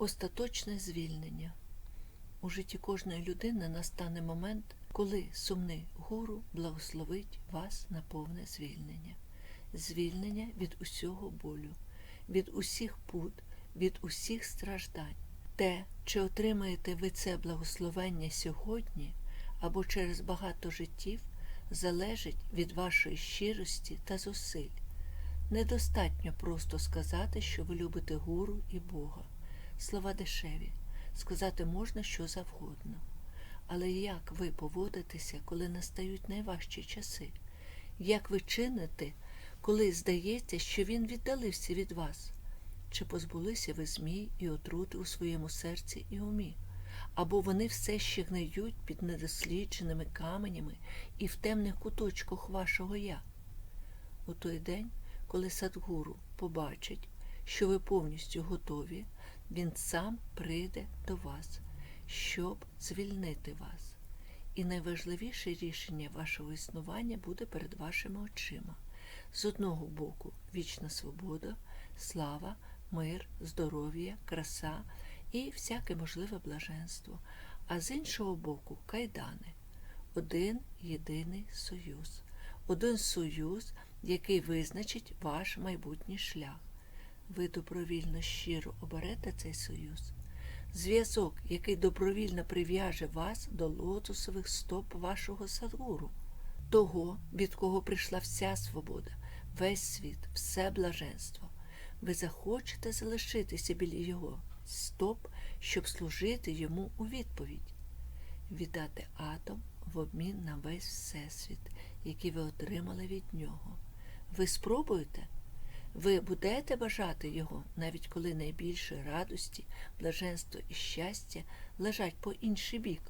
Остаточне звільнення. У житті кожної людини настане момент, коли сумний гуру благословить вас на повне звільнення, звільнення від усього болю, від усіх пут, від усіх страждань. Те, чи отримаєте ви це благословення сьогодні або через багато життів, залежить від вашої щирості та зусиль. Недостатньо просто сказати, що ви любите гуру і Бога. Слова дешеві, сказати можна що завгодно. Але як ви поводитеся, коли настають найважчі часи? Як ви чините, коли здається, що він віддалився від вас? Чи позбулися ви змій і отрути у своєму серці і умі? Або вони все ще гниють під недослідженими каменями і в темних куточках вашого я? У той день, коли Садгуру побачить, що ви повністю готові, він сам прийде до вас, щоб звільнити вас. І найважливіше рішення вашого існування буде перед вашими очима. З одного боку вічна свобода, слава, мир, здоров'я, краса і всяке можливе блаженство, а з іншого боку кайдани. Один єдиний союз, один союз, який визначить ваш майбутній шлях. Ви добровільно щиро оберете цей союз. Зв'язок, який добровільно прив'яже вас до лотосових стоп вашого садгуру, того, від кого прийшла вся свобода, весь світ, все блаженство. Ви захочете залишитися біля його стоп, щоб служити йому у відповідь, віддати атом в обмін на весь всесвіт, який ви отримали від нього. Ви спробуєте? Ви будете бажати його, навіть коли найбільше радості, блаженство і щастя лежать по інший бік.